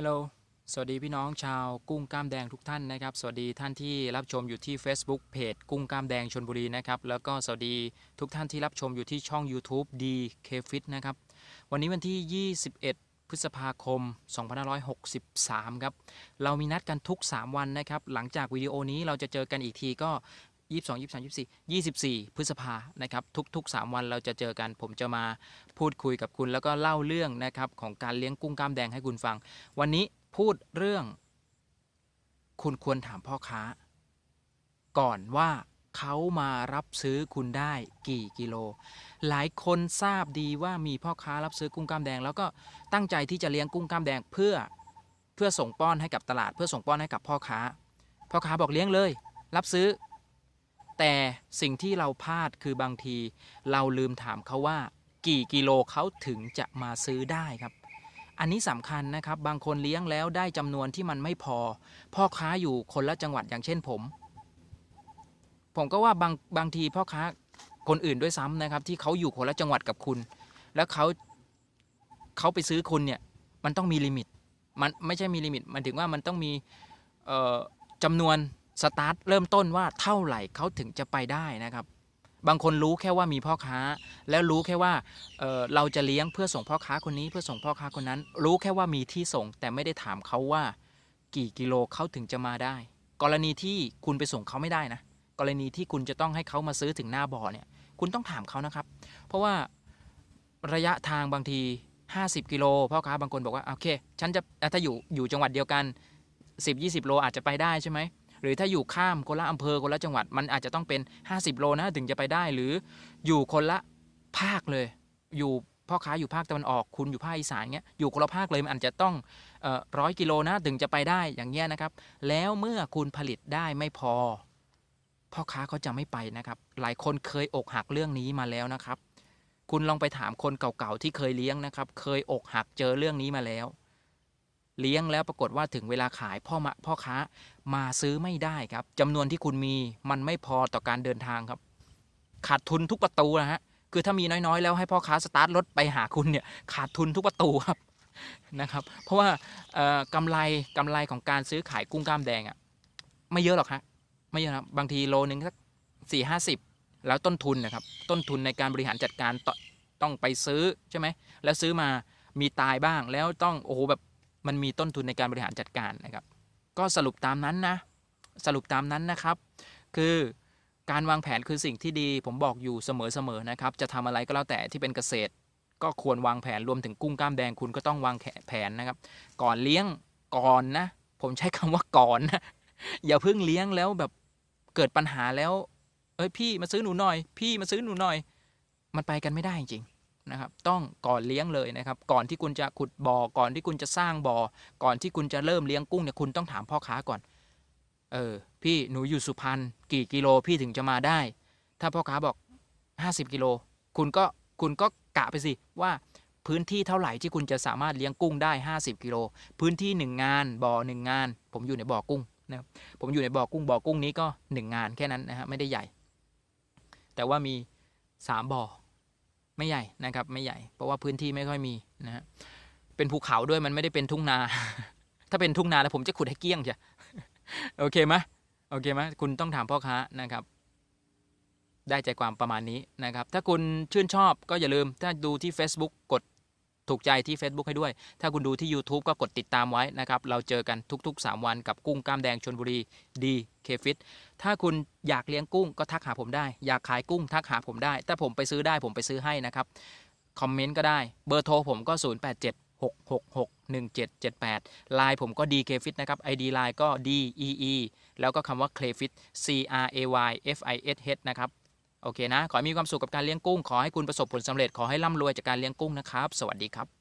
ฮัลโหล สวัสดีพี่น้องชาวกุ้งกล้ามแดงทุกท่านนะครับ สวัสดีท่านที่รับชมอยู่ที่ Facebook เพจกุ้งกล้ามแดงชนบุรีนะครับ แล้วก็สวัสดีทุกท่านที่รับชมอยู่ที่ช่อง YouTube D K Fit นะครับ วันนี้วันที่ 21 พฤษภาคม 2563 ครับ เรามีนัดกันทุก 3 วันนะครับ หลังจากวิดีโอนี้เราจะเจอกันอีกทีก็ 22 23 24 24พฤษภานะครับทุกๆ 3 วันเราจะเจอกันผมจะมาพูดคุยกับคุณแล้วก็เล่าเรื่องนะครับของการเลี้ยงกุ้งกล้ามแดงให้คุณฟัง วันนี้พูดเรื่อง คุณควรถามพ่อค้า ก่อนว่าเขามารับซื้อคุณได้กี่กิโล หลายคนทราบดีว่ามีพ่อค้ารับซื้อกุ้งกล้ามแดง แล้วก็ตั้งใจที่จะเลี้ยงกุ้งกล้ามแดงเพื่อเพื่อส่งป้อนให้กับตลาด เพื่อส่งป้อนให้กับพ่อค้า พ่อค้าบอกเลี้ยงเลย รับซื้อ แต่สิ่งที่เราพลาดคือบางที เราลืมถามเขาว่า กี่กิโลเขาถึงจะมาซื้อได้ครับ อันนี้สำคัญนะครับ บางคนเลี้ยงแล้วได้จำนวนที่มันไม่พอ พ่อค้าอยู่คนละจังหวัดอย่างเช่นผม ผมก็ว่าบางบางทีพ่อค้าคนอื่นด้วยซ้ำนะครับ ที่เขาอยู่คนละจังหวัดกับคุณ แล้วเขาเขาไปซื้อคุณเนี่ยมันต้องมีลิมิต มันไม่ใช่มีลิมิต มันถึงว่ามันต้องมีจำนวน สตาร์ทเริ่มต้นว่าเท่าไหร่เขาถึงจะไปได้นะครับ บางคนรู้แค่ว่ามีพ่อค้า แล้วรู้แค่ว่าเเราจะเลี้ยงเพื่อส่งพ่อค้าคนนี้เพื่อส่งพ่อค้าคนนั้น รู้แค่ว่ามีที่ส่ง แต่ไม่ได้ถามเขาว่า กี่กิโลเขาถึงจะมาได้ กรณีที่คุณไปส่งเขาไม่ได้นะ กรณีที่คุณจะต้องให้เขามาซื้อถึงหน้าบ่อเนี่ย คุณต้องถามเขานะครับ เพราะว่าระยะทางบางที 50 กิโลพ่อค้าบางคนบอกว่าโอเค ฉันจะอะถ้าอยู่อยู่จังหวัดเดียวกัน 10-20 โลอาจจะไปได้ใช่ไหม หรือถ้าอยู่ข้ามคนละอำเภอคนละจังหวัดมันอาจจะต้องเป็น 50 โลนะถึงจะไปได้หรืออยู่คนละภาคเลย อยู่พ่อค้าอยู่ภาคตะวันออกคุณอยู่ภาคอีสานเงี้ยอยู่คนละภาคเลยมันอาจจะต้องร้อยกิโลนะถึงจะไปได้อย่างเงี้ยนะครับ แล้วเมื่อคุณผลิตได้ไม่พอ พ่อค้าเขาจะไม่ไปนะครับ หลายคนเคยอกหักเรื่องนี้มาแล้วนะครับ คุณลองไปถามคนเก่าๆที่เคยเลี้ยงนะครับ เคยอกหักเจอเรื่องนี้มาแล้ว เลี้ยงแล้วปรากฏว่าถึงเวลาขายพ่อมาพ่อค้ามาซื้อไม่ได้ครับจำนวนที่คุณมีมันไม่พอต่อการเดินทางครับ ขาดทุนทุกประตูนะฮะคือถ้ามีน้อยๆ แล้วให้พ่อค้าสตาร์ทรถไปหาคุณเนี่ยขาดทุนทุกประตูครับนะครับ เพราะว่ากำไรกำไรของการซื้อขายกุ้งกล้ามแดงอะ่ะไม่เยอะหรอกฮะไม่เยอะครับบางทีโลนึงสักสี่ห้าสิบแล้วต้นทุนนะครับ ต้นทุนในการบริหารจัดการต้องไปซื้อใช่ไหมแล้วซื้อมามีตายบ้างแล้วต้องโอ้โหแบบ มันมีต้นทุนในการบริหารจัดการนะครับ ก็สรุปตามนั้นนะ สรุปตามนั้นนะครับ คือการวางแผนคือสิ่งที่ดี ผมบอกอยู่เสมอๆนะครับ จะทำอะไรก็แล้วแต่ที่เป็นเกษตร ก็ควรวางแผนรวมถึงกุ้งกล้ามแดงคุณก็ต้องวางแผนนะครับ ก่อนเลี้ยงก่อนนะ ผมใช้คำว่าก่อนนะอย่าเพิ่งเลี้ยงแล้วแบบเกิดปัญหาแล้ว เอ้ยพี่มาซื้อหนูหน่อย พี่มาซื้อหนูหน่อย มันไปกันไม่ได้จริง นะครับต้องก่อนเลี้ยงเลยนะครับก่อนที่คุณจะขุดบ่อก่อนที่คุณจะสร้างบ่อก่อนที่คุณจะเริ่มเลี้ยงกุ้งเนี่ยคุณต้องถามพ่อค้าก่อนเออพี่หนูอยู่สุพรรณกี่กิโลพี่ถึงจะมาได้ ถ้าพ่อค้าบอก 50 กิโล คุณก็คุณก็กะไปสิว่าพื้นที่เท่าไหร่ที่คุณจะสามารถเลี้ยงกุ้งได้ 50 กิโล พื้นที่ 1 งานบ่อ1งาน ผมอยู่ในบ่อกุ้งนะครับผมอยู่ในบ่อกุ้งบ่อกุ้งนี้ก็ 1 งานแค่นั้นนะฮะไม่ได้ใหญ่ แต่ว่ามี 3บ่อ ไม่ใหญ่นะครับไม่ใหญ่ เพราะว่าพื้นที่ไม่ค่อยมีนะฮะเป็นภูเขาด้วยมันไม่ได้เป็นทุ่งนา ถ้าเป็นทุ่งนาแล้วผมจะขุดให้เกี้ยงจ้ะโอเคไหมโอเคไหมคุณต้องถามพ่อค้านะครับ ได้ใจความประมาณนี้นะครับ ถ้าคุณชื่นชอบก็อย่าลืมถ้าดูที่ Facebook กด ถูกใจที่ Facebook ให้ด้วย ถ้าคุณดูที่ YouTube ก็กดติดตามไว้นะครับ เราเจอกันทุกๆ 3 วันกับกุ้งกล้ามแดงชนบุรีดีเคฟิตถ้าคุณอยากเลี้ยงกุ้งก็ทักหาผมได้ อยากขายกุ้งทักหาผมได้ ถ้าผมไปซื้อได้ผมไปซื้อให้นะครับ คอมเมนต์ก็ได้ เบอร์โทรผมก็ 0 8 7 6 6 6 1 7 7 8ไลน์ผมก็ DKFit นะครับ ID ไลน์ก็ DEE แล้วก็คำว่า Clayfit C R A Y F I S H นะครับ โอเคนะ ขอให้มีความสุขกับการเลี้ยงกุ้ง ขอให้คุณประสบผลสำเร็จ ขอให้ร่ำรวยจากการเลี้ยงกุ้งนะครับ สวัสดีครับ